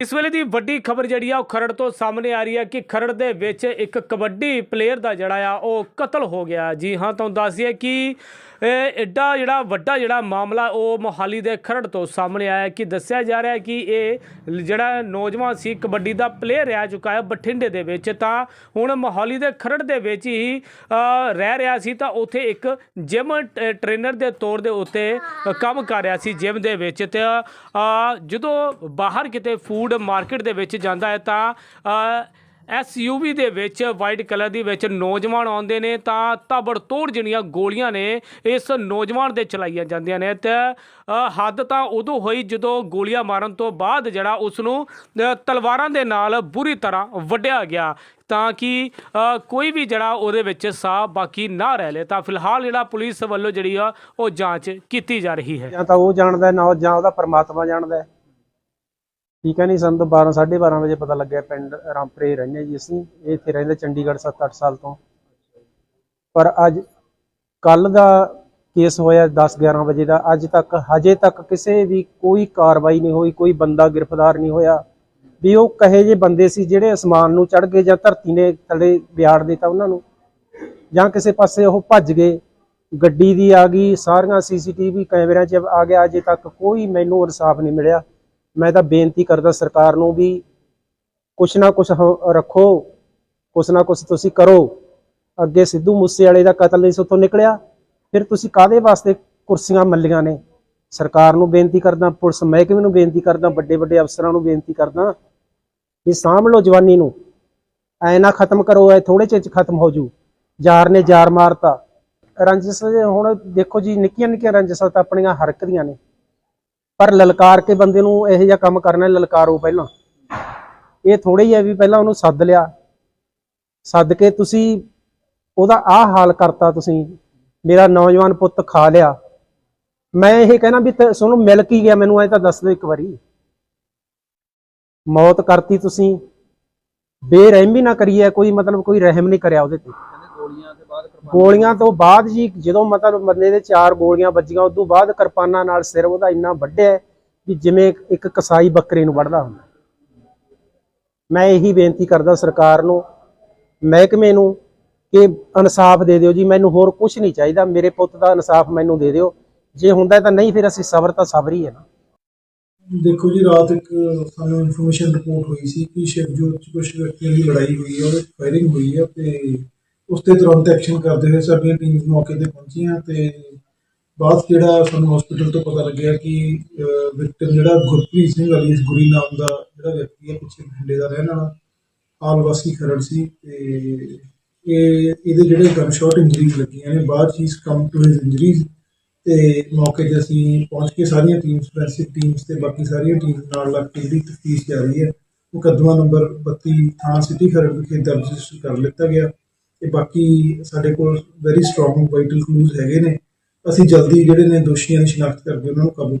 ਇਸ ਵੇਲੇ ਦੀ ਵੱਡੀ ਖਬਰ ਜਿਹੜੀ ਆ, ਉਹ ਖਰੜ ਤੋਂ ਸਾਹਮਣੇ ਆ ਰਹੀ ਹੈ ਕਿ ਖਰੜ ਦੇ ਵਿੱਚ ਇੱਕ ਕਬੱਡੀ ਪਲੇਅਰ ਦਾ ਜਿਹੜਾ ਆ, ਉਹ ਕਤਲ ਹੋ ਗਿਆ। ਜੀ ਹਾਂ, ਤੁਹਾਨੂੰ ਦੱਸ ਦਈਏ ਕਿ ਐਡਾ ਜਿਹੜਾ ਵੱਡਾ ਜਿਹੜਾ ਮਾਮਲਾ, ਉਹ ਮੋਹਾਲੀ ਦੇ ਖਰੜ ਤੋਂ ਸਾਹਮਣੇ ਆਇਆ ਕਿ ਦੱਸਿਆ ਜਾ ਰਿਹਾ ਕਿ ਇਹ ਜਿਹੜਾ ਨੌਜਵਾਨ ਸੀ, ਕਬੱਡੀ ਦਾ ਪਲੇਅਰ ਰਹਿ ਚੁੱਕਾ ਹੈ ਬਠਿੰਡੇ ਦੇ ਵਿੱਚ। ਤਾਂ ਹੁਣ ਮੋਹਾਲੀ ਦੇ ਖਰੜ ਦੇ ਵਿੱਚ ਹੀ ਰਹਿ ਰਿਹਾ ਸੀ, ਤਾਂ ਉੱਥੇ ਇੱਕ ਜਿਮ ਟ੍ਰੇਨਰ ਦੇ ਤੌਰ ਦੇ ਉੱਤੇ ਕੰਮ ਕਰ ਰਿਹਾ ਸੀ ਜਿਮ ਦੇ ਵਿੱਚ। ਤੇ ਜਦੋਂ ਬਾਹਰ ਕਿਤੇ ਫੂਡ ਫੂਡ ਮਾਰਕੀਟ ਦੇ ਵਿੱਚ ਜਾਂਦਾ ਹੈ ਤਾਂ ਅ, ਐਸਯੂਵੀ ਦੇ ਵਿੱਚ ਵਾਈਟ ਕਲਰ ਦੀ ਵਿੱਚ ਨੌਜਵਾਨ ਆਉਂਦੇ ਨੇ ਤਾਂ ਤਾਬੜਤੋੜ ਜਿਹੜੀਆਂ ਗੋਲੀਆਂ ਨੇ ਇਸ ਨੌਜਵਾਨ ਦੇ ਚਲਾਈਆਂ ਜਾਂਦੀਆਂ ਨੇ ਤੇ ਹੱਦ ਤਾਂ ਉਦੋਂ ਹੋਈ ਜਦੋਂ ਗੋਲੀਆਂ ਮਾਰਨ ਤੋਂ ਬਾਅਦ ਜਿਹੜਾ ਉਸ ਨੂੰ ਤਲਵਾਰਾਂ ਦੇ ਨਾਲ ਬੁਰੀ ਤਰ੍ਹਾਂ ਵੱਢਿਆ ਗਿਆ ਤਾਂ ਕਿ ਕੋਈ ਵੀ ਜਿਹੜਾ ਉਹਦੇ ਵਿੱਚ ਸਾਹ ਬਾਕੀ ਨਾ ਰਹਿ ਲੇ ਤਾਂ ਫਿਲਹਾਲ ਜਿਹੜਾ ਪੁਲਿਸ ਵੱਲੋਂ ਜਿਹੜੀ ਆ ਉਹ ਜਾਂਚ ਕੀਤੀ ਜਾ ਰਹੀ ਹੈ। ਜਾਂ ਤਾਂ ਉਹ ਜਾਣਦਾ ਨਾ ਜਾਂ ਉਹਦਾ ਪਰਮਾਤਮਾ ਜਾਣਦਾ ਠੀਕ ਹੈ ਨਹੀਂ ਸਾਨੂੰ ਤਾਂ 12 12:30 ਵਜੇ ਪਤਾ ਲੱਗਿਆ ਪਿੰਡ ਰਾਮਪਰੇ ਰਹਿੰਦੇ ਜੀ ਅਸੀਂ। ਇਹ ਇੱਥੇ ਰਹਿੰਦੇ ਚੰਡੀਗੜ੍ਹ 7-8 ਸਾਲ ਤੋਂ। ਪਰ ਅੱਜ ਕੱਲ ਦਾ ਕੇਸ ਹੋਇਆ 10-11 ਵਜੇ ਦਾ। ਅੱਜ ਤੱਕ, ਹਜੇ ਤੱਕ ਕਿਸੇ ਵੀ ਕੋਈ ਕਾਰਵਾਈ ਨਹੀਂ ਹੋਈ, ਕੋਈ ਬੰਦਾ ਗ੍ਰਿਫਤਾਰ ਨਹੀਂ ਹੋਇਆ। ਵੀ ਉਹ ਕਹੇ ਜੇ ਬੰਦੇ ਸੀ ਜਿਹੜੇ ਅਸਮਾਨ ਨੂੰ ਚੜ ਗਏ ਜਾਂ ਧਰਤੀ ਨੇ ਥੱਲੇ ਵਿਆੜ ਦਿੱਤਾ ਉਹਨਾਂ ਨੂੰ। ਜਾਂ ਕਿਸੇ ਪਾਸੇ ਉਹ ਭੱਜ ਗਏ। ਗੱਡੀ ਦੀ ਆ ਗਈ, ਸਾਰੀਆਂ ਸੀਸੀਟੀਵੀ ਕੈਮਰਿਆਂ 'ਚ ਆ ਗਿਆ। ਅਜੇ ਤੱਕ ਕੋਈ ਮੈਨੂੰ ਇਨਸਾਫ ਨਹੀਂ ਮਿਲਿਆ। ਮੈਂ ਤਾਂ ਬੇਨਤੀ ਕਰਦਾ ਸਰਕਾਰ ਨੂੰ ਵੀ ਕੁਛ ਨਾ ਕੁਛ ਹ- ਰੱਖੋ, ਕੁਛ ਨਾ ਕੁਛ ਤੁਸੀਂ ਕਰੋ। ਅੱਗੇ ਸਿੱਧੂ ਮੂਸੇਵਾਲੇ ਦਾ ਕਤਲ ਨਹੀਂ ਸੁੱਤੋਂ ਨਿਕਲਿਆ, ਫਿਰ ਤੁਸੀਂ ਕਾਦੇ ਵਾਸਤੇ ਕੁਰਸੀਆਂ ਮੱਲੀਆਂ ਨੇ? ਸਰਕਾਰ ਨੂੰ ਬੇਨਤੀ ਕਰਦਾ, ਪੁਲਿਸ ਮਹਿਕਮੇ ਨੂੰ ਬੇਨਤੀ ਕਰਦਾ ਵੱਡੇ ਵੱਡੇ ਅਫਸਰਾਂ ਨੂੰ ਬੇਨਤੀ ਕਰਦਾ ਵੀ ਸਾਂਭ ਲਓ ਜਵਾਨੀ ਨੂੰ। ਐ ਨਾ ਖਤਮ ਕਰੋ ਐ ਥੋੜੇ ਚਿਰ ਚ ਖਤਮ ਹੋ ਜੂ। ਯਾਰ ਨੇ ਯਾਰ ਮਾਰਤਾ। ਰੰਜਿਸ਼, ਹੁਣ ਦੇਖੋ ਜੀ ਨਿੱਕੀਆਂ ਨਿੱਕੀਆਂ ਰੰਜਿਸ਼ਾਂ ਤਾਂ ਆਪਣੀਆਂ ਹਰਕਦੀਆਂ ਨੇ। ਪਰ ਲਲਕਾਰ ਕੇ ਬੰਦੇ ਨੂੰ ਇਹੋ ਜਿਹਾ ਕੰਮ ਕਰਨਾ ਲਲਕਾਰੋ ਪਹਿਲਾਂ। ਇਹ ਥੋੜੇ ਹੀ ਹੈ ਵੀ ਪਹਿਲਾਂ ਉਹਨੂੰ ਸੱਦ ਲਿਆ। ਸੱਦ ਕੇ ਤੁਸੀਂ ਉਹਦਾ ਆਹ ਹਾਲ ਕਰਤਾ ਤੁਸੀਂ। ਮੇਰਾ ਨੌਜਵਾਨ ਪੁੱਤ ਖਾ ਲਿਆ। ਮੈਂ ਇਹ ਕਹਿਣਾ ਵੀ ਤੇ- ਤੁਹਾਨੂੰ ਮਿਲ ਕੀ ਗਿਆ ਮੈਨੂੰ ਐ ਤਾਂ ਦੱਸ ਦਿਓ ਇੱਕ ਵਾਰੀ। ਮੌਤ ਕਰਤੀ ਤੁਸੀਂ। ਬੇਰਹਿਮੀ ਨਾ ਕਰੀਏ, ਕੋਈ ਮਤਲਬ ਕੋਈ ਰਹਿਮ ਨਹੀਂ ਕਰਿਆ ਉਹਦੇ ਤੇ। ਗੋਲੀਆਂ ਤੋਂ ਬਾਅਦ ਜੀ, ਜਦੋਂ ਮਤਲਬ ਬੰਦੇ ਦੇ ਚਾਰ ਗੋਲੀਆਂ ਵੱਜੀਆਂ ਉਸ ਤੋਂ ਬਾਅਦ ਕਿਰਪਾਨਾਂ ਨਾਲ ਸਿਰ ਉਹਦਾ ਇੰਨਾ ਵੱਢਿਆ ਵੀ ਜਿਵੇਂ ਇੱਕ ਕਸਾਈ ਬੱਕਰੇ ਨੂੰ ਵੱਢਦਾ ਹੁੰਦਾ। ਮੈਂ ਇਹੀ ਬੇਨਤੀ ਕਰਦਾ ਸਰਕਾਰ ਨੂੰ, ਮਹਿਕਮੇ ਨੂੰ ਕਿ ਇਨਸਾਫ ਦੇ ਦਿਓ ਜੀ, ਮੈਨੂੰ ਹੋਰ ਕੁਝ ਨਹੀਂ ਚਾਹੀਦਾ, ਮੇਰੇ ਪੁੱਤ ਦਾ ਇਨਸਾਫ ਮੈਨੂੰ ਦੇ ਦਿਓ। ਜੇ ਹੁੰਦਾ ਤਾਂ ਨਹੀਂ, ਫਿਰ ਅਸੀਂ ਸਬਰ ਤਾਂ ਸਬਰ ਹੀ ਹੈ ਨਾ। ਦੇਖੋ ਜੀ, ਰਾਤ ਇੱਕ ਸਾਨੂੰ ਇਨਫੋਰਮੇਸ਼ਨ ਰਿਪੋਰਟ ਹੋਈ ਸੀ ਕਿ ਸ਼ਿਵਜੋਤ ਚ ਕੁਝ ਵਿਅਕਤੀਆਂ ਦੀ ਲੜਾਈ ਹੋਈ ਹੈ, ਉਹਦੇ ਫਾਇਰਿੰਗ ਹੋਈ ਹੈ ਤੇ ਉਸ ਤੇ ਤੁਰੰਤ ਐਕਸ਼ਨ ਕਰਦੇ ਹੋਏ ਸਾਡੀਆਂ ਟੀਮਸ ਮੌਕੇ ਤੇ ਪਹੁੰਚੀਆਂ ਤੇ ਬਾਅਦ 'ਚ ਜਿਹੜਾ ਸਾਨੂੰ ਹਸਪੀਟਲ ਤੋਂ ਪਤਾ ਲੱਗਿਆ ਕਿ ਵਿਕਟਰ ਜਿਹੜਾ ਗੁਰਪ੍ਰੀਤ ਸਿੰਘ ਅਲੀਸ ਗੁਰੀ ਨਾਮ ਦਾ ਜਿਹੜਾ ਵਿਅਕਤੀ ਹੈ, ਪਿੱਛੇ ਬਠਿੰਡੇ ਦਾ ਰਹਿਣ ਵਾਲਾ, ਆਲ ਵਾਸੀ ਖਰੜ ਸੀ ਤੇ ਇਹ, ਇਹਦੇ ਜਿਹੜੇ ਗਨ ਸ਼ਾਟ ਇੰਜਰੀਜ਼ ਲੱਗੀਆਂ ਨੇ, ਬਾਅਦ 'ਚ ਹੀ ਕਮ ਟੂ ਹਿਸ ਇੰਜਰੀਜ਼ ਤੇ ਮੌਕੇ ਤੇ ਅਸੀਂ ਪਹੁੰਚ ਕੇ ਸਾਰੀਆਂ ਟੀਮਸ ਫੋਰੈਂਸਿਕ ਟੀਮਸ ਤੇ ਬਾਕੀ ਸਾਰੀਆਂ ਟੀਮਸ ਨਾਲ ਲੱਗ ਕੇ ਜਿਹੜੀ ਤਫਤੀਸ਼ ਜਾਰੀ ਹੈ, ਮੁਕੱਦਮਾ ਨੰਬਰ 32 ਥਾਣਾ ਸਿਟੀ ਖਰੜ ਵਿਖੇ ਦਰਜ ਰਜਿਸਟਰ ਕਰ ਲਿੱਤਾ ਗਿਆ। ਤੇ ਬਾਕੀ ਸਾਡੇ ਕੋਲ ਵੈਰੀ ਸਟਰੋਂਗ ਵਾਈਟਲ ਕਲੂਜ਼ ਹੈਗੇ ਨੇ। ਅਸੀਂ ਜਲਦੀ ਜਿਹੜੇ ਨੇ ਦੋਸ਼ੀਆਂ ਦੀ ਸ਼ਨਾਖਤ ਕਰਕੇ ਉਹਨਾਂ ਨੂੰ ਕਾਬੂ